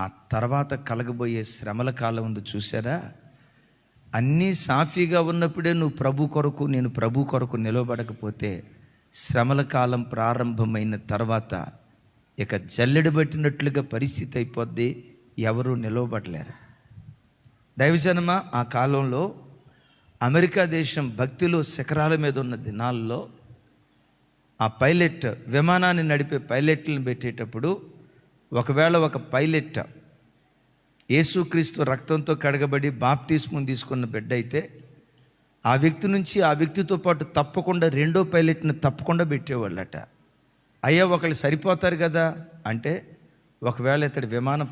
ఆ తర్వాత కలగబోయే శ్రమల కాలం ఉంది చూసారా అన్నీ సాఫీగా ఉన్నప్పుడే నువ్వు ప్రభు కొరకు నేను ప్రభు కొరకు నిలబడకపోతే శ్రమల కాలం ప్రారంభమైన తర్వాత ఇక జల్లెడు పట్టినట్లుగా పరిస్థితి అయిపోద్ది ఎవరు నిలవబడలేరు. దైవజనమ ఆ కాలంలో అమెరికా దేశం భక్తిలో శిఖరాల మీద ఉన్న దినాల్లో ఆ పైలట్ విమానాన్ని నడిపే పైలట్లను పెట్టేటప్పుడు ఒకవేళ ఒక పైలట్ యేసుక్రీస్తు రక్తంతో కడగబడి బాప్తిస్మం తీసుకున్న బిడ్డ అయితే ఆ వ్యక్తి నుంచి ఆ వ్యక్తితో పాటు తప్పకుండా రెండో పైలట్ని తప్పకుండా పెట్టేవాళ్ళట. అయ్యా ఒకళ్ళు సరిపోతారు కదా? అంటే ఒకవేళ ఇతడు విమానం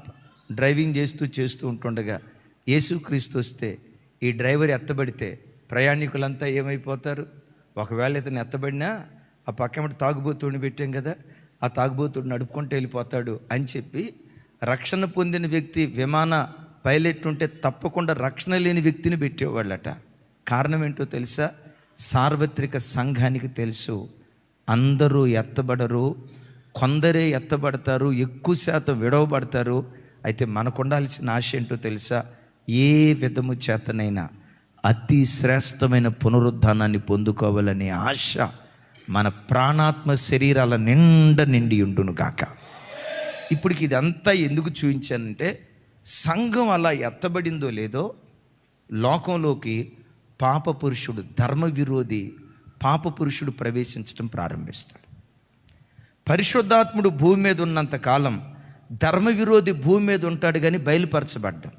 డ్రైవింగ్ చేస్తూ చేస్తూ ఉంటుండగా యేసుక్రీస్తు వస్తే ఈ డ్రైవర్ ఎత్తబడితే ప్రయాణికులంతా ఏమైపోతారు? ఒకవేళ ఇతను ఎత్తబడినా ఆ పక్కమటి తాగుబోతుని పెట్టాం కదా? ఆ తాగుబోతుడు నడుపుకుంటూ వెళ్ళిపోతాడు అని చెప్పి రక్షణ పొందిన వ్యక్తి విమాన పైలట్ ఉంటే తప్పకుండా రక్షణ లేని వ్యక్తిని పెట్టేవాళ్ళట. కారణం ఏంటో తెలుసా? సార్వత్రిక సంఘానికి తెలుసు. అందరూ ఎత్తబడరు కొందరే ఎత్తబడతారు ఎక్కువ శాతం విడవబడతారు. అయితే మనకు ఉండాల్సిన ఆశ ఏంటో తెలుసా? ఏ విధము చేతనైనా అతి శ్రేష్టమైన పునరుద్ధానాన్ని పొందుకోవాలనే ఆశ మన ప్రాణాత్మ శరీరాల నిండా నిండి ఉండును గాక. ఇప్పటికి ఇదంతా ఎందుకు చూపించానంటే సంఘం అలా ఎత్తబడిందో లేదో లోకంలోకి పాప పురుషుడు ధర్మ విరోధి పాప పురుషుడు ప్రవేశించడం ప్రారంభిస్తాడు. పరిశుద్ధాత్ముడు భూమి మీద ఉన్నంతకాలం ధర్మ విరోధి భూమి మీద ఉంటాడు కానీ బయలుపరచబడ్డం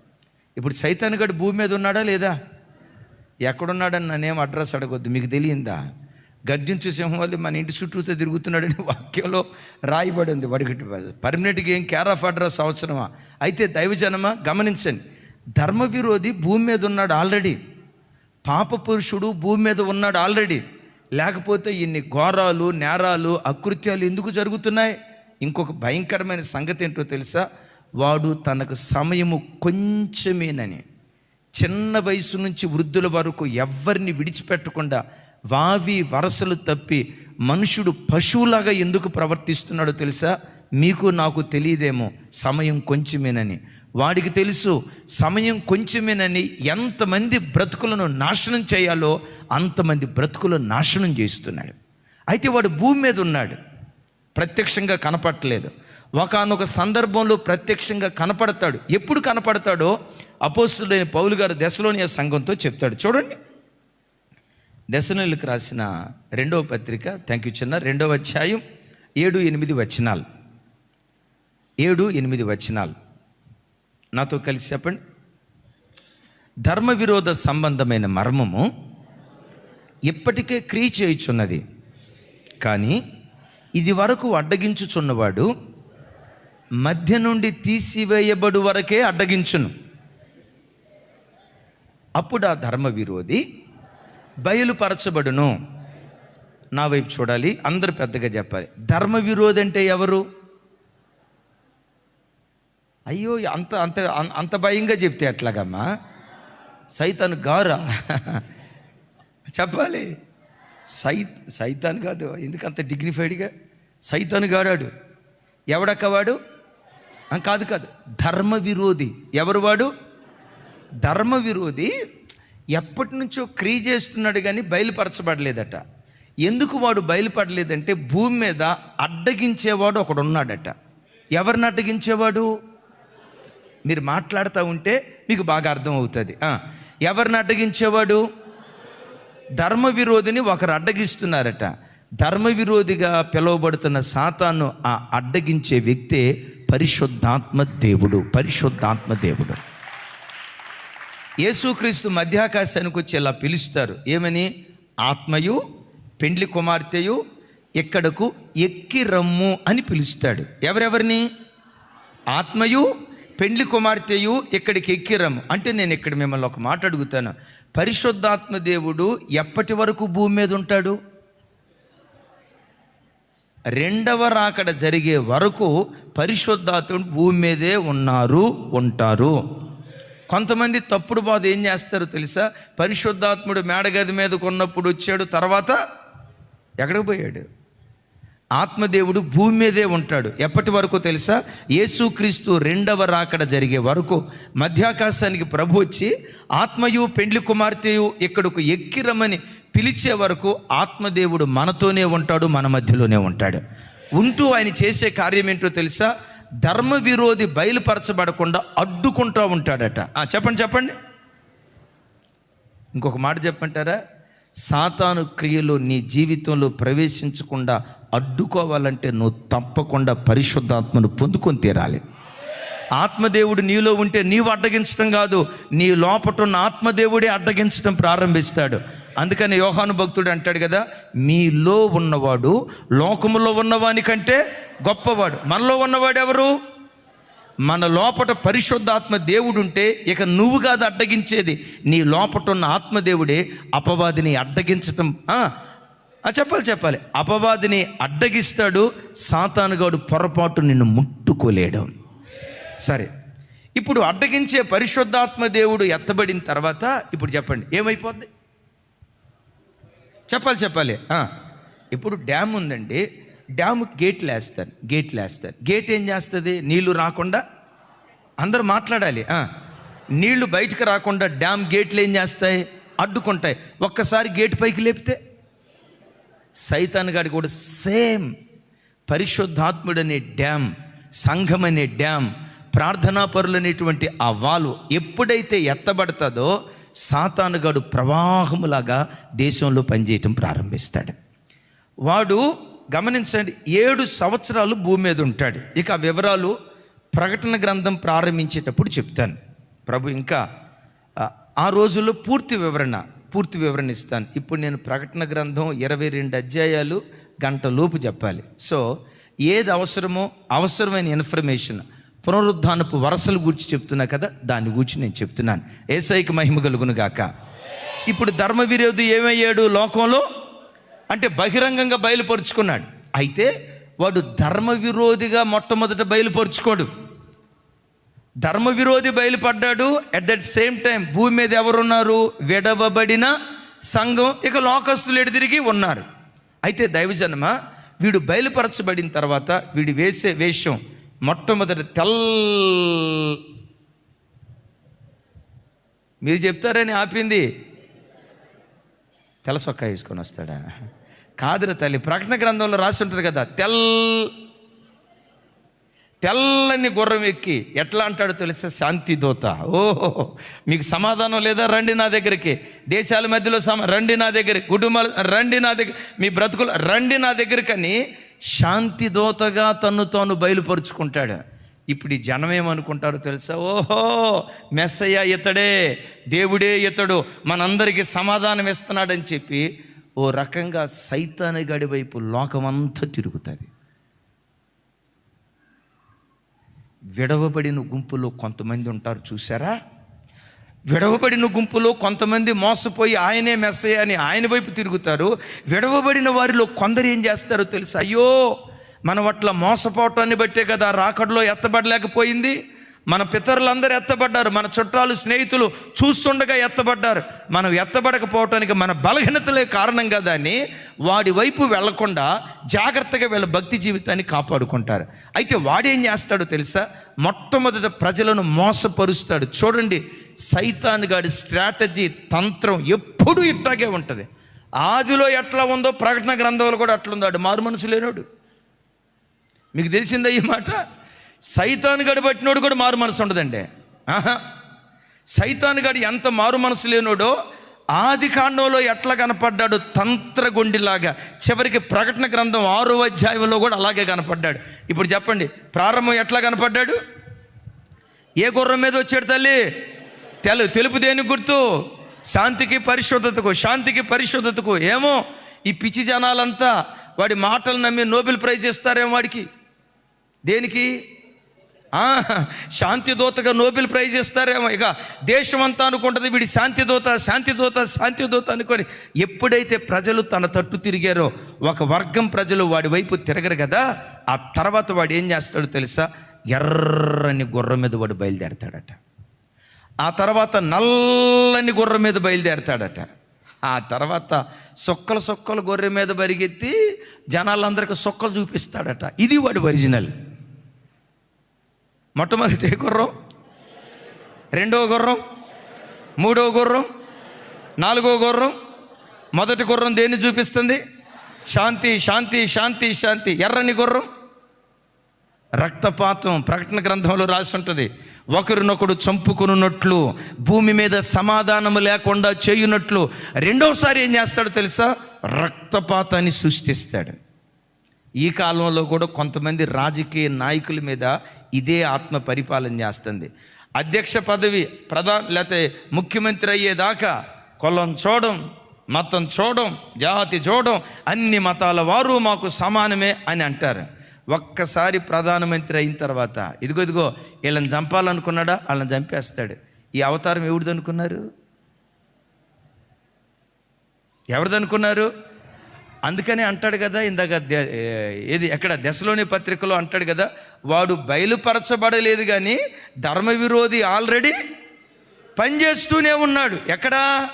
ఇప్పుడు సైతాన్గడు భూమి మీద ఉన్నాడా లేదా? ఎక్కడున్నాడని నన్నేం అడ్రస్ అడగొద్దు మీకు తెలియందా? గర్జించే సింహం వల్ల మన ఇంటి చుట్టూతో తిరుగుతున్నాడని వాక్యంలో రాయబడి ఉంది. వాడికి పర్మనెంట్గా ఏం కేర్ ఆఫ్ అడ్రస్ అవసరమా? అయితే దైవజనమా గమనించండి. ధర్మ విరోధి భూమి మీద ఉన్నాడు ఆల్రెడీ పాప పురుషుడు భూమి మీద ఉన్నాడు ఆల్రెడీ లేకపోతే ఇన్ని ఘోరాలు నేరాలు అకృత్యాలు ఎందుకు జరుగుతున్నాయి? ఇంకొక భయంకరమైన సంగతి ఏంటో తెలుసా? వాడు తనకు సమయము కొంచెమేనని. చిన్న వయసు నుంచి వృద్ధుల వరకు ఎవ్వరిని విడిచిపెట్టకుండా వావి వరసలు తప్పి మనుషుడు పశువులాగా ఎందుకు ప్రవర్తిస్తున్నాడో తెలుసా? మీకు నాకు తెలియదేమో. సమయం కొంచెమేనని. వాడికి తెలుసు సమయం కొంచెమేనని ఎంతమంది బ్రతుకులను నాశనం చేయాలో అంతమంది బ్రతుకులను నాశనం చేస్తున్నాడు. అయితే వాడు భూమి మీద ఉన్నాడు. ప్రత్యక్షంగా కనపడట్లేదు. ఒకనొక సందర్భంలో ప్రత్యక్షంగా కనపడతాడు. ఎప్పుడు కనపడతాడో? అపోస్తుడైన పౌలు గారు దశలోని సంఘంతో చెప్తాడు. చూడండి. దశనులకు రాసిన రెండవ పత్రిక థ్యాంక్ యూ చిన్న రెండవ అధ్యాయం ఏడు ఎనిమిది వచనాలు. ఏడు ఎనిమిది వచనాలు. నాతో కలిసి చెప్పండి. ధర్మ విరోధ సంబంధమైన మర్మము ఇప్పటికే క్రియ చేయుచున్నది. కానీ ఇది వరకు అడ్డగించుచున్నవాడు మధ్య నుండి తీసివేయబడు వరకే అడ్డగించును. అప్పుడు ఆ ధర్మ విరోధి బయలుపరచబడును. నా వైపు చూడాలి అందరు పెద్దగా చెప్పాలి. ధర్మ విరోధి అంటే ఎవరు? అయ్యో అంత అంత అంత భయంగా చెప్తే ఎట్లాగమ్మా? సైతాను గారా? చెప్పాలి. సై సైతాన్ కాదు ఎందుకంత డిగ్నిఫైడ్గా సైతాను గాడాడు ఎవడక్కవాడు కాదు కాదు. ధర్మ విరోధి. ఎవరు వాడు? ధర్మ విరోధి ఎప్పటి నుంచో క్రీ చేస్తున్నాడు కానీ బయలుపరచబడలేదట. ఎందుకు వాడు బయలుపడలేదంటే భూమి మీద అడ్డగించేవాడు ఒకడు ఉన్నాడట ఎవరిని అడ్డగించేవాడు? మీరు మాట్లాడుతూ ఉంటే మీకు బాగా అర్థం అవుతుంది. ఎవరిని అడ్డగించేవాడు? ధర్మ విరోధిని ఒకరు అడ్డగిస్తున్నారట. ధర్మ విరోధిగా పిలువబడుతున్న సాతాను ఆ అడ్డగించే వ్యక్తే పరిశుద్ధాత్మ దేవుడు పరిశుద్ధాత్మ దేవుడు. యేసుక్రీస్తు మధ్యాకాశానికి వచ్చి ఇలా పిలుస్తారు. ఏమని? ఆత్మయు పెండ్లి కుమార్తెయు ఇక్కడకు ఎక్కి రమ్ము అని పిలుస్తాడు. ఎవరెవరిని? ఆత్మయు పెండ్లి కుమార్తెయు ఇక్కడికి ఎక్కిరమ్ము? అంటే నేను ఇక్కడ మిమ్మల్ని ఒక మాట అడుగుతాను. పరిశుద్ధాత్మ దేవుడు ఎప్పటి వరకు భూమి మీద ఉంటాడు? రెండవ రాకడ జరిగే వరకు పరిశుద్ధాత్ముడు భూమి మీదే ఉన్నారు ఉంటారు. కొంతమంది తప్పుడు బాధ ఏం చేస్తారో తెలుసా? పరిశుద్ధాత్ముడు మేడగది మీదకు ఉన్నప్పుడు వచ్చాడు తర్వాత ఎక్కడికి పోయాడు? ఆత్మదేవుడు భూమి మీదే ఉంటాడు. ఎప్పటి వరకు తెలుసా? యేసుక్రీస్తు రెండవ రాకడ జరిగే వరకు మధ్యాకాశానికి ప్రభు వచ్చి ఆత్మయు పెండ్లి కుమార్తెయు ఇక్కడకు ఎక్కిరమని పిలిచే వరకు ఆత్మదేవుడు మనతోనే ఉంటాడు మన మధ్యలోనే ఉంటాడు. ఉంటూ ఆయన చేసే కార్యం ఏంటో తెలుసా? ధర్మ విరోధి బయలుపరచబడకుండా అడ్డుకుంటూ ఉంటాడట. చెప్పండి చెప్పండి. ఇంకొక మాట చెప్పంటారా సాతాను క్రియలు నీ జీవితంలో ప్రవేశించకుండా అడ్డుకోవాలంటే నువ్వు తప్పకుండా పరిశుద్ధాత్మను పొందుకొని తీరాలి. ఆత్మదేవుడు నీలో ఉంటే నీవు అడ్డగించడం కాదు నీ లోపట ఉన్న ఆత్మదేవుడే అడ్డగించడం ప్రారంభిస్తాడు. అందుకని యోహాను భక్తుడు అంటాడు కదా మీలో ఉన్నవాడు లోకములో ఉన్నవాని కంటే గొప్పవాడు. మనలో ఉన్నవాడు ఎవరు? మన లోపట పరిశుద్ధాత్మ దేవుడు ఉంటే ఇక నువ్వు కాదు అడ్డగించేది. నీ లోపట ఉన్న ఆత్మదేవుడే అపవాదిని అడ్డగించటం. చెప్పాలి చెప్పాలి. అపవాదిని అడ్డగిస్తాడు సాతానుగాడు పొరపాటు నిన్ను ముట్టుకోలేడు. సరే ఇప్పుడు అడ్డగించే పరిశుద్ధాత్మ దేవుడు ఎత్తబడిన తర్వాత ఇప్పుడు చెప్పండి ఏమైపోద్ది? చెప్పాలి చెప్పాలి. ఇప్పుడు డ్యామ్ ఉందండి. డ్యామ్ గేట్లు వేస్తారు గేట్లు వేస్తారు గేట్ ఏం చేస్తుంది? నీళ్ళు రాకుండా అందరూ మాట్లాడాలి. నీళ్ళు బయటకు రాకుండా డ్యామ్ గేట్లు ఏం చేస్తాయి? అడ్డుకుంటాయి. ఒక్కసారి గేట్ పైకి లేపితే సైతాన్ గాడి కూడా సేమ్ పరిశుద్ధాత్ముడనే డ్యామ్ సంఘం అనే డ్యామ్ ప్రార్థనాపరులు అనేటువంటి ఆ వాలు ఎప్పుడైతే ఎత్తబడుతుందో సాతానుగాడు ప్రవాహములాగా దేశంలో పనిచేయటం ప్రారంభిస్తాడు. వాడు గమనించండి ఏడు సంవత్సరాలు భూమి మీద ఉంటాడు. ఇక ఆ వివరాలు ప్రకటన గ్రంథం ప్రారంభించేటప్పుడు చెప్తాను. ప్రభు ఇంకా ఆ, రోజుల్లో పూర్తి వివరణ పూర్తి వివరణ ఇస్తాను. ఇప్పుడు నేను ప్రకటన గ్రంథం ఇరవై రెండు అధ్యాయాలు గంటలోపు చెప్పాలి. సో ఏది అవసరమో అవసరమైన ఇన్ఫర్మేషన్ పునరుద్ధానపు వరసలు గురించి చెప్తున్నా కదా దాని గురించి నేను చెప్తున్నాను. ఏసైకి మహిమ కలుగును గాక. ఇప్పుడు ధర్మ విరోధి ఏమయ్యాడు లోకంలో? అంటే బహిరంగంగా బయలుపరుచుకున్నాడు. అయితే వాడు ధర్మ విరోధిగా మొట్టమొదట బయలుపరుచుకోడు. ధర్మ విరోధి బయలుపడ్డాడు. అట్ దట్ సేమ్ టైం భూమి మీద ఎవరున్నారు? విడవబడిన సంఘం ఇక లోకస్తులు ఎడిదిరిగి ఉన్నారు? అయితే దైవజన్మ వీడు బయలుపరచబడిన తర్వాత వీడు వేసే వేషం మొట్టమొదటి తెల్. మీరు చెప్తారని ఆపింది. తెల్ల సొక్కా వేసుకొని వస్తాడా? కాదురా తల్లి ప్రకటన గ్రంథంలో రాసి ఉంటుంది కదా తెల్. తెల్లని గుర్రం ఎక్కి ఎట్లా అంటాడో తెలుసా? శాంతి దూత ఓహో మీకు సమాధానం లేదా? రండి నా దగ్గరికి. దేశాల మధ్యలో సమ రండి నా దగ్గరికి. కుటుంబాలు రండి నా దగ్గర మీ బ్రతుకులు రండి నా దగ్గరికని శాంతి దూతగా తను తాను బయలుపరుచుకుంటాడు. ఇప్పుడు ఈ జనం ఏమనుకుంటారో తెలుసా? ఓహో మెస్సయ్య ఇతడే దేవుడే ఇతడు మనందరికీ సమాధానం ఇస్తున్నాడని చెప్పి ఓ రకంగా సైతాని గడివైపు లోకమంతా తిరుగుతుంది. విడవబడిన గుంపులో కొంతమంది ఉంటారు చూసారా విడవబడిన గుంపులో కొంతమంది మోసపోయి ఆయనే మెస్సే అని ఆయన వైపు తిరుగుతారు. విడవబడిన వారిలో కొందరు ఏం చేస్తారో తెలుసు? అయ్యో మనం అట్లా మోసపోవటాన్ని బట్టే కదా రాకడలో ఎత్తబడలేకపోయింది. మన పితరులందరూ ఎత్తబడ్డారు. మన చుట్టాలు స్నేహితులు చూస్తుండగా ఎత్తబడ్డారు. మనం ఎత్తబడకపోవటానికి మన బలహీనతలే కారణం కదా అని వాడి వైపు వెళ్ళకుండా జాగ్రత్తగా వీళ్ళ భక్తి జీవితాన్ని కాపాడుకుంటారు. అయితే వాడేం చేస్తాడో తెలుసా? మొట్టమొదట ప్రజలను మోసపరుస్తాడు. చూడండి సైతాన్ గాడి స్ట్రాటజీ తంత్రం ఎప్పుడూ ఇట్టాగే ఉంటుంది. ఆదిలో ఎట్లా ఉందో ప్రకటన గ్రంథంలో కూడా అట్లుందాడు మారు మనసు లేనోడు. మీకు తెలిసిందా ఈ మాట? సైతాన్ గడి పట్టినోడు కూడా మారు మనసు ఉండదండి. ఆహా. సైతాన్ గడి ఎంత మారు మనసు లేనోడో ఆది కాండంలో ఎట్లా కనపడ్డాడు తంత్రగుండిలాగా. చివరికి ప్రకటన గ్రంథం ఆరో అధ్యాయంలో కూడా అలాగే కనపడ్డాడు. ఇప్పుడు చెప్పండి ప్రారంభం ఎట్లా కనపడ్డాడు? ఏ గుర్రం మీద వచ్చాడు తల్లి? తెలు తెలుపు దేని గుర్తు? శాంతికి పరిశుద్ధతకు శాంతికి పరిశుద్ధతకు. ఏమో? ఈ పిచ్చి జనాలంతా వాడి మాటలు నమ్మి నోబెల్ ప్రైజ్ ఇస్తారేమో వాడికి. దేనికి? శాంతి దూతగా నోబెల్ ప్రైజ్ ఇస్తారేమో. ఇక దేశం అంతా అనుకుంటుంది వీడి శాంతి దూత శాంతి దూత శాంతి దూత అనుకొని ఎప్పుడైతే ప్రజలు తన తట్టు తిరిగారో ఒక వర్గం ప్రజలు వాడి వైపు తిరగరు కదా ఆ తర్వాత వాడు ఏం చేస్తాడో తెలుసా? ఎర్రని గుర్రం మీద వాడు బయలుదేరతాడట. ఆ తర్వాత నల్లని గుర్రం మీద బయలుదేరతాడట. ఆ తర్వాత సొక్కలు సొక్కలు గొర్రె మీద పరిగెత్తి జనాలందరికీ సొక్కలు చూపిస్తాడట. ఇది వాడి ఒరిజినల్. మొట్టమొదటి ఏ గుర్రం రెండవ గుర్రం మూడవ గుర్రం నాలుగవ గుర్రం. మొదటి గుర్రం దేన్ని చూపిస్తుంది? శాంతి శాంతి శాంతి శాంతి. ఎర్రని గుర్రం. రక్తపాతం ప్రకటన గ్రంథంలో రాసి ఉంటుంది. ఒకరినొకడు చంపుకున్నట్లు భూమి మీద సమాధానము లేకుండా చేయునట్లు రెండోసారి ఏం చేస్తాడో తెలుసా? రక్తపాతాన్ని సృష్టిస్తాడు. ఈ కాలంలో కూడా కొంతమంది రాజకీయ నాయకుల మీద ఇదే ఆత్మ పరిపాలన చేస్తుంది. అధ్యక్ష పదవి ప్రధాన లేకపోతే ముఖ్యమంత్రి అయ్యేదాకా కులం చూడం మతం చూడడం జాతి చూడడం అన్ని మతాల వారు మాకు సమానమే అని అంటారు. ఒక్కసారి ప్రధానమంత్రి అయిన తర్వాత ఇదిగో ఇదిగో వీళ్ళని చంపాలనుకున్నాడా? వాళ్ళని చంపేస్తాడు. ఈ అవతారం ఎవరిదనుకున్నారు? ఎవరిదనుకున్నారు? అందుకనే అందుకని అంటాడు కదా ఇందాక ద- ఏది ఎక్కడ దశలోని పత్రికలో అంటాడు కదా వాడు బయలుపరచబడలేదు కానీ ధర్మ విరోధి ఆల్రెడీ పనిచేస్తూనే ఉన్నాడు. ఎక్కడా?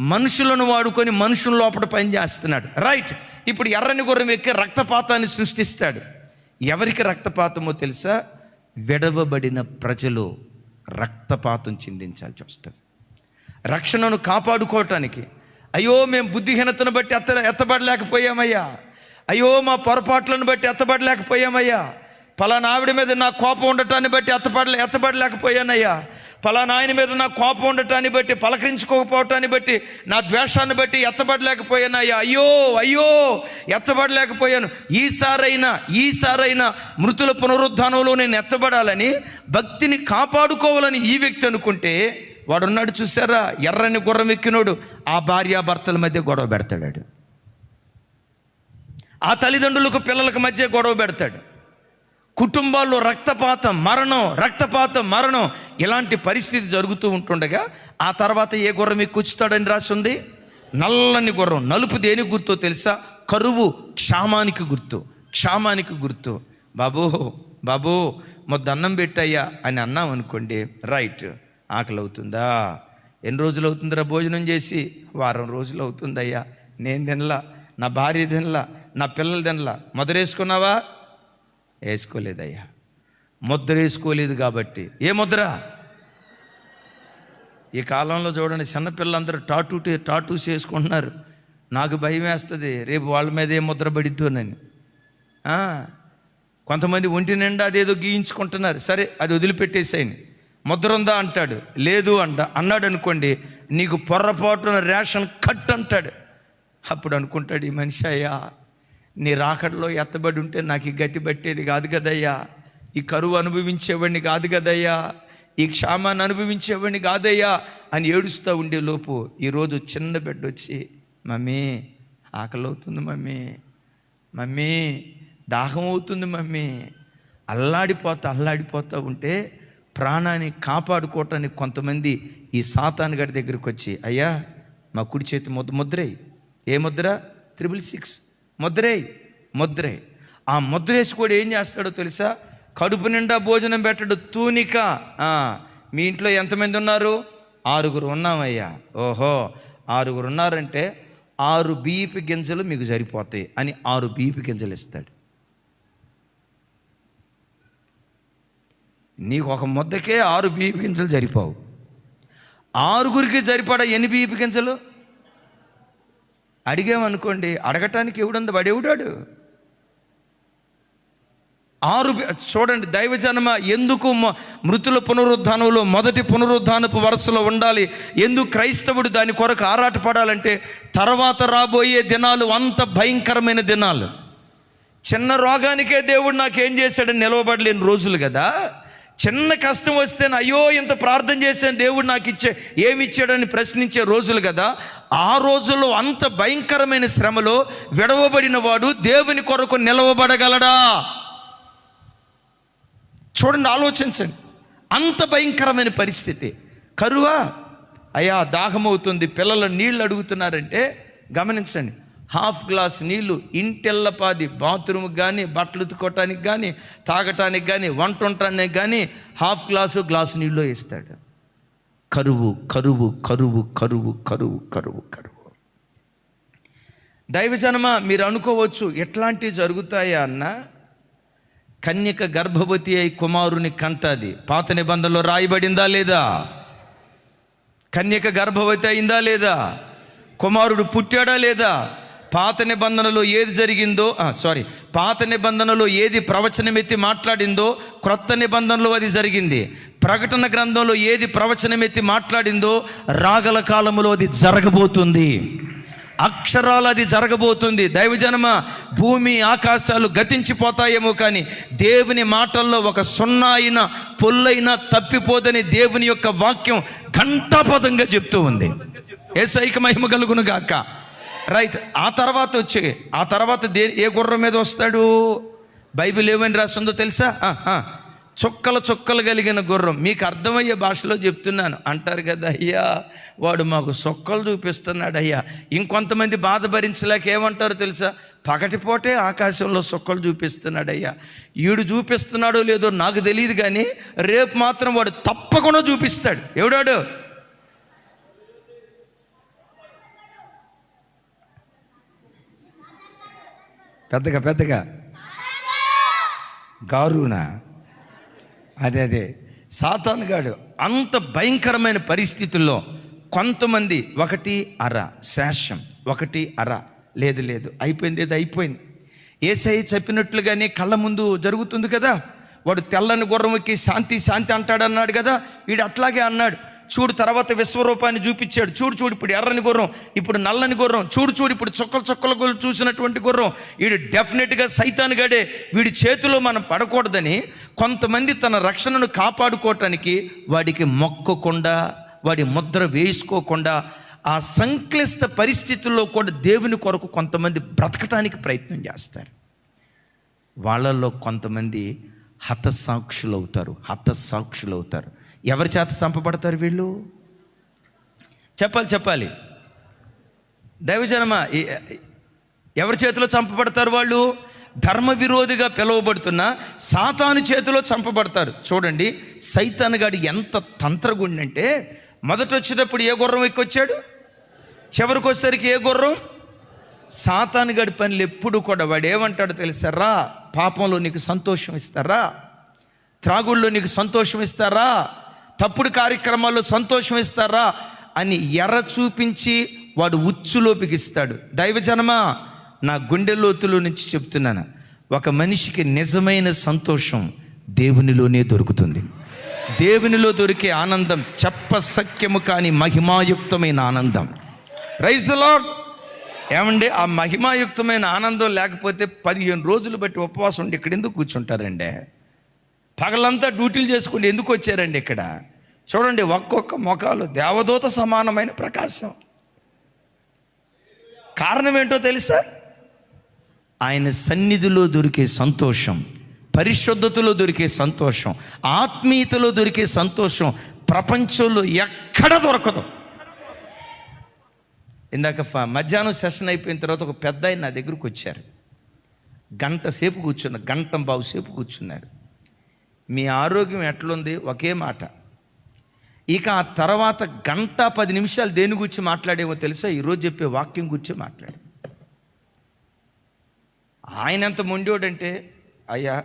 మనుషులను వాడుకొని మనుషుల లోపల పనిచేస్తున్నాడు రైట్. ఇప్పుడు ఎర్రని గుర్రం ఎక్కి రక్తపాతాన్ని సృష్టిస్తాడు. ఎవరికి రక్తపాతమో తెలుసా? విడవబడిన ప్రజలు రక్తపాతం చిందించాల్సి వస్తుంది. రక్షణను కాపాడుకోవటానికి అయ్యో మేము బుద్ధిహీనతను బట్టి ఎత్త ఎత్తబడలేకపోయామయ్యా. అయ్యో మా పొరపాట్లను బట్టి ఎత్తబడలేకపోయామయ్యా. పలానా ఆవిడ మీద నా కోపం ఉండటాన్ని బట్టి ఎత్తబడలే ఎత్తపడలేకపోయానయ్యా పలానా ఆయన మీద నా కోపం ఉండటాన్ని బట్టి పలకరించుకోకపోవటాన్ని బట్టి నా ద్వేషాన్ని బట్టి ఎత్తబడలేకపోయానయ్యా. అయ్యో అయ్యో ఎత్తబడలేకపోయాను. ఈసారైనా ఈసారైనా మృతుల పునరుద్ధానంలో నేను ఎత్తబడాలని భక్తిని కాపాడుకోవాలని ఈ వ్యక్తి అనుకుంటే వాడున్నాడు చూసారా ఎర్రని గుర్రం ఎక్కినోడు ఆ భార్యాభర్తల మధ్య గొడవ పెడతాడు ఆ తల్లిదండ్రులకు పిల్లలకు మధ్య గొడవ పెడతాడు. కుటుంబాల్లో రక్తపాతం మరణం రక్తపాతం మరణం ఇలాంటి పరిస్థితి జరుగుతూ ఉంటుండగా ఆ తర్వాత ఏ గుర్రం ఎక్కుచ్చుతాడని రాసి ఉంది? నల్లని గుర్రం. నలుపు దేని గుర్తో తెలుసా? కరువు క్షామానికి గుర్తు. క్షామానికి గుర్తు. బాబు బాబు మొద్దు అన్నం పెట్టయ్యా అని అన్నాం అనుకోండి. రైట్. ఆకలి అవుతుందా ఎన్ని రోజులు అవుతుందిరా భోజనం చేసి? వారం రోజులు అవుతుందయ్యా. నేను తినలా. నా భార్య తినలా. నా పిల్లలు తినలా. మొదలేసుకున్నావా? వేసుకోలేదయ్యా. ముద్ర వేసుకోలేదు కాబట్టి. ఏ ముద్ర? ఈ కాలంలో చూడండి చిన్నపిల్లలందరూ టాటూ టాటూస్ వేసుకుంటున్నారు. నాకు భయం వేస్తుంది. రేపు వాళ్ళ మీద ఏ ముద్ర పడిద్దోనని ఆ, కొంతమంది ఒంటి నిండా అదేదో గీయించుకుంటున్నారు. సరే అది వదిలిపెట్టేసేయండి ముద్ర ఉందా అంటాడు. లేదు అంట. అన్నాడు అనుకోండి నీకు పొర్రపాటున రేషన్ కట్ అంటాడు. అప్పుడు అనుకుంటాడు ఈ మనిషి అయ్యా నీ రాకడలో ఎత్తబడి ఉంటే నాకు ఈ గతి పట్టేది కాదు కదయ్యా. ఈ కరువు అనుభవించేవాడిని కాదు కదయ్యా. ఈ క్షామాన్ని అనుభవించేవాడిని కాదయ్యా అని ఏడుస్తూ ఉండే లోపు ఈరోజు చిన్న బిడ్డ వచ్చి మమ్మీ ఆకలి అవుతుంది మమ్మీ. మమ్మీ దాహం అవుతుంది మమ్మీ. అల్లాడిపోతా అల్లాడిపోతూ ఉంటే ప్రాణాన్ని కాపాడుకోవటానికి కొంతమంది ఈ సాతాన్ గడి దగ్గరికి వచ్చి అయ్యా మా కుడి చేతి ముద్ర ముద్రై. ఏ ముద్ర? Triple six. ముద్రే ముద్రే. ఆ ముద్రేసి కూడా ఏం చేస్తాడో తెలుసా? కడుపు నిండా భోజనం పెట్టడు తూనిక. మీ ఇంట్లో ఎంతమంది ఉన్నారు? ఆరుగురు ఉన్నామయ్యా. ఓహో ఆరుగురు ఉన్నారంటే ఆరు బియ్యపు గింజలు మీకు సరిపోతాయి అని ఆరు బియ్యపు గింజలు ఇస్తాడు. నీకు ఒక ముద్దకే ఆరు బియ్యపు గింజలు సరిపోవు. ఆరుగురికి సరిపడా ఎన్ని బియ్యపు గింజలు? అడిగామనుకోండి అడగటానికి ఎవడుంది? వాడు ఎవడాడు? ఆరు చూడండి దైవజనమ ఎందుకు మ- మృతుల పునరుద్ధానంలో మొదటి పునరుద్ధానపు వరుసలో ఉండాలి? ఎందుకు క్రైస్తవుడు దాని కొరకు ఆరాటపడాలంటే తర్వాత రాబోయే దినాలు అంత భయంకరమైన దినాలు. చిన్న రోగానికే దేవుడు నాకేం చేశాడని నిలవబడలేని రోజులు కదా? చిన్న కష్టం వస్తే అయ్యో ఇంత ప్రార్థన చేశాను దేవుడు నాకు ఇచ్చే ఏమి ఇచ్చాడని ప్రశ్నించే రోజులు కదా. ఆ రోజుల్లో అంత భయంకరమైన శ్రమలో విడవబడిన వాడు దేవుని కొరకు నిలవబడగలడా? చూడండి ఆలోచించండి. అంత భయంకరమైన పరిస్థితి. కరువా? అయ్యా దాహమవుతుంది. పిల్లలు నీళ్ళు అడుగుతున్నారంటే గమనించండి. హాఫ్ గ్లాస్ నీళ్ళు ఇంటెల్లపాది బాత్రూమ్కి కానీ బట్టలు ఉతుకోవటానికి కానీ తాగటానికి కానీ వంట ఉండటానికి కానీ హాఫ్ గ్లాసు గ్లాసు నీళ్ళు ఇస్తాడు కరువు కరువు కరువు కరువు కరువు కరువు కరువు. దైవజనమ మీరు అనుకోవచ్చు ఎట్లాంటివి జరుగుతాయా అన్న? కన్యక గర్భవతి అయి కుమారుని కంటది. పాత నిబంధనలో రాయబడిందా లేదా? కన్యక గర్భవతి అయిందా లేదా? కుమారుడు పుట్టాడా లేదా? పాత నిబంధనలో ఏది జరిగిందో సారీ పాత నిబంధనలో ఏది ప్రవచనమెత్తి మాట్లాడిందో క్రొత్త నిబంధనలో అది జరిగింది. ప్రకటన గ్రంథంలో ఏది ప్రవచనమెత్తి మాట్లాడిందో రాగల కాలంలో అది జరగబోతుంది. అక్షరాలు అది జరగబోతుంది. దైవజనమ భూమి ఆకాశాలు గతించిపోతాయేమో కానీ దేవుని మాటల్లో ఒక సున్నా అయినా పొల్లైనా తప్పిపోదని దేవుని యొక్క వాక్యం ఘంటాపదంగా చెప్తూ ఉంది. ఏసైక మహిమ కలుగును గాక. రైట్ ఆ తర్వాత వచ్చి ఆ తర్వాత దే ఏ గుర్రం మీద వస్తాడు? బైబిల్ ఏమని రాస్తుందో తెలుసా? చుక్కలు చుక్కలు కలిగిన గుర్రం. మీకు అర్థమయ్యే భాషలో చెప్తున్నాను. అంటారు కదా అయ్యా వాడు మాకు చుక్కలు చూపిస్తున్నాడు అయ్యా. ఇంకొంతమంది బాధ భరించలేక ఏమంటారు తెలుసా? పగటిపోటే ఆకాశంలో చుక్కలు చూపిస్తున్నాడు అయ్యా. ఈడు చూపిస్తున్నాడో లేదో నాకు తెలియదు కానీ రేపు మాత్రం వాడు తప్పకుండా చూపిస్తాడు. ఎవడాడు? పెద్దగా పెద్దగా. గారునా? అదే అదే. సాతానుగాడు అంత భయంకరమైన పరిస్థితుల్లో కొంతమంది ఒకటి అర శేషం ఒకటి అర. లేదు లేదు. అయిపోయింది ఏదో అయిపోయింది. ఏసఐ చెప్పినట్లుగానే కళ్ళ ముందు జరుగుతుంది కదా. వాడు తెల్లని గుర్రం ఎక్కి శాంతి శాంతి అంటాడన్నాడు కదా. వీడు అట్లాగే అన్నాడు. చూడు తర్వాత విశ్వరూపాన్ని చూపించాడు. చూడు చూడు ఇప్పుడు ఎర్రని గుర్రం ఇప్పుడు నల్లని గుర్రం చూడు చూడు ఇప్పుడు చుక్కలు చుక్కల గుర్రం చూసినటువంటి గుర్రం. వీడు డెఫినెట్గా సైతాన్ గడే. వీడి చేతిలో మనం పడకూడదని కొంతమంది తన రక్షణను కాపాడుకోవటానికి వాడికి మొక్కకుండా వాడి ముద్ర వేసుకోకుండా ఆ సంక్లిష్ట పరిస్థితుల్లో కూడా దేవుని కొరకు కొంతమంది బ్రతకటానికి ప్రయత్నం చేస్తారు. వాళ్ళల్లో కొంతమంది హతసాక్షులు అవుతారు హతసాక్షులు అవుతారు ఎవరి చేత చంపబడతారు వీళ్ళు? చెప్పాలి చెప్పాలి. దైవజనమ ఎవరి చేతిలో చంపబడతారు వాళ్ళు? ధర్మ విరోధిగా పిలువబడుతున్న సాతాను చేతిలో చంపబడతారు. చూడండి సైతానుగాడు ఎంత తంత్రగుండంటే మొదట వచ్చేటప్పుడు ఏ గుర్రం ఎక్కొచ్చాడు? చివరికి వచ్చేసరికి ఏ గుర్రం? సాతానుగాడి పనులు ఎప్పుడు కూడా వాడు ఏమంటాడు తెలుసారా? పాపంలో నీకు సంతోషం ఇస్తారా? త్రాగుల్లో నీకు సంతోషం ఇస్తారా? తప్పుడు కార్యక్రమాల్లో సంతోషం ఇస్తారా అని ఎర్ర చూపించి వాడు ఉచ్చులోపికి ఇస్తాడు. దైవజనమా నా గుండె లోతులో నుంచి చెప్తున్నాను. ఒక మనిషికి నిజమైన సంతోషం దేవునిలోనే దొరుకుతుంది. దేవునిలో దొరికే ఆనందం చెప్పసక్యము కాని మహిమాయుక్తమైన ఆనందం. రైస్ లాడ్ ఏమండి ఆ మహిమాయుక్తమైన ఆనందం లేకపోతే పదిహేను రోజులు బట్టి ఉపవాసం ఉండి ఇక్కడ ఎందుకు కూర్చుంటారండి? పగలంతా డ్యూటీలు చేసుకుంటే ఎందుకు వచ్చారండి ఇక్కడ? చూడండి ఒక్కొక్క ముఖాలు దేవదూత సమానమైన ప్రకాశం. కారణం ఏంటో తెలుసా? ఆయన సన్నిధిలో దొరికే సంతోషం పరిశుద్ధతలో దొరికే సంతోషం ఆత్మీయతలో దొరికే సంతోషం ప్రపంచంలో ఎక్కడ దొరకదు. ఇందాక మధ్యాహ్నం సెషన్ అయిపోయిన తర్వాత ఒక పెద్ద ఆయన నా దగ్గరకు వచ్చారు. గంట సేపు కూర్చున్నారు గంట బాబు సేపు కూర్చున్నారు. మీ ఆరోగ్యం ఎట్లుంది? ఒకే మాట. ఇక ఆ తర్వాత గంట పది నిమిషాలు దేని గురించి మాట్లాడేవో తెలుసా? ఈరోజు చెప్పే వాక్యం గురించి మాట్లాడు. ఆయన ఎంత మొండోడంటే అయ్యా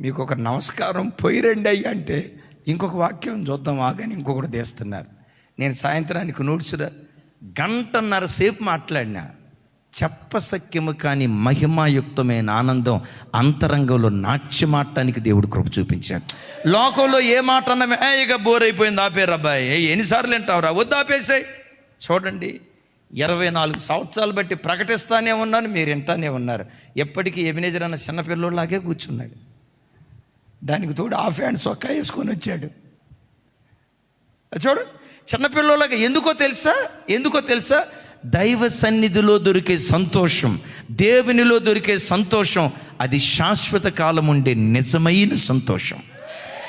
మీకు ఒక నమస్కారం పోయిరండి అయ్యా అంటే ఇంకొక వాక్యం చూద్దాం ఆగని ఇంకొకటి తీస్తున్నారు. నేను సాయంత్రానికి నోట్సురా గంటన్నర సేపు మాట్లాడినా. చెప్పసక్యము కానీ మహిమాయుక్తమైన ఆనందం అంతరంగంలో నాట్యమాడటానికి దేవుడు కృప చూపించాడు. లోకంలో ఏ మాట అన్నా ఇక బోర్ అయిపోయింది ఆపేరు అబ్బాయి ఏ, ఎన్నిసార్లు వింటావురా వద్దు ఆపేసాయి. చూడండి ఇరవై నాలుగు సంవత్సరాలు బట్టి ప్రకటిస్తానే ఉన్నాను మీరు వింటానే ఉన్నారు. ఎప్పటికీ ఎబినేజర్ అన్న చిన్నపిల్లలాగే కూర్చున్నాడు. దానికి తోడు హాఫ్ హ్యాండ్ సొక్కా వేసుకొని వచ్చాడు. చూడు చిన్నపిల్లలాగా ఎందుకో తెలుసా? ఎందుకో తెలుసా? దైవ సన్నిధిలో దొరికే సంతోషం దేవునిలో దొరికే సంతోషం అది శాశ్వత కాలం ఉండే నిజమైన సంతోషం.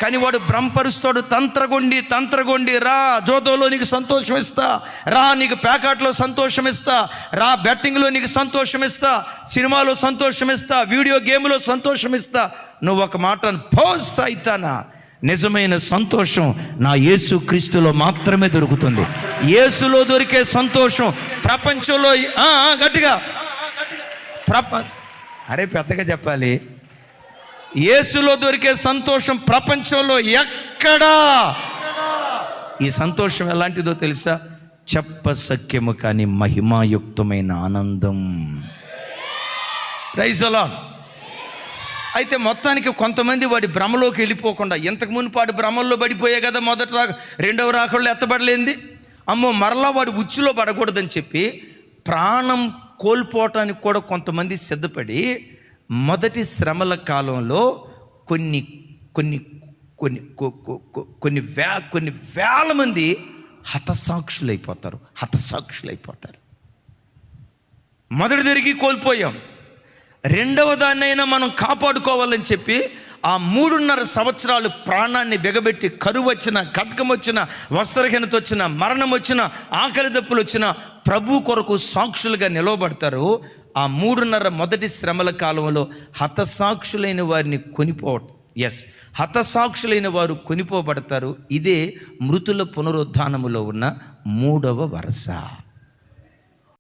కానీ వాడు భ్రంపరుస్తాడు తంత్రగొండి తంత్రగొండి రా జోదోలో నీకు సంతోషం ఇస్తా రా నీకు ప్యాకాట్లో సంతోషం ఇస్తా రా బెట్టింగ్లో నీకు సంతోషం ఇస్తా సినిమాలో సంతోషం ఇస్తా వీడియో గేమ్లో సంతోషం ఇస్తా. నువ్వు ఒక మాట పోస్ అయితానా నిజమైన సంతోషం నా యేసు క్రీస్తులో మాత్రమే దొరుకుతుంది. యేసులో దొరికే సంతోషం ప్రపంచంలో గట్టిగా. ప్రప అరే పెద్దగా చెప్పాలి. యేసులో దొరికే సంతోషం ప్రపంచంలో ఎక్కడా? ఈ సంతోషం ఎలాంటిదో తెలుసా? చెప్పసఖ్యము కానీ మహిమాయుక్తమైన ఆనందం. రైజలా అయితే మొత్తానికి కొంతమంది వాడి భ్రమలోకి వెళ్ళిపోకుండా ఇంతకు మునుపాటి భ్రమల్లో పడిపోయే కదా మొదట రా రెండవ రాకళ్ళు ఎత్తబడలేంది? అమ్మో మరలా వాడు ఉచ్చులో పడకూడదని చెప్పి ప్రాణం కోల్పోవటానికి కూడా కొంతమంది సిద్ధపడి మొదటి శ్రమల కాలంలో కొన్ని కొన్ని కొన్ని కొన్ని వే కొన్ని వేల మంది హతసాక్షులైపోతారు హతసాక్షులైపోతారు. మొదటి తిరిగి కోల్పోయాం. రెండవ దాన్నైనా మనం కాపాడుకోవాలని చెప్పి ఆ మూడున్నర సంవత్సరాలు ప్రాణాన్ని బిగబెట్టి కరువు వచ్చిన కట్కం వచ్చిన వస్త్రహీనత వచ్చిన మరణం వచ్చిన ఆకలి దప్పులు వచ్చిన ప్రభు కొరకు సాక్షులుగా నిలవబడతారు. ఆ మూడున్నర మొదటి శ్రమల కాలంలో హతసాక్షులైన వారిని కొనిపోవటం ఎస్ హతసాక్షులైన వారు కొనిపోబడతారు. ఇదే మృతుల పునరుద్ధానములో ఉన్న మూడవ వరస.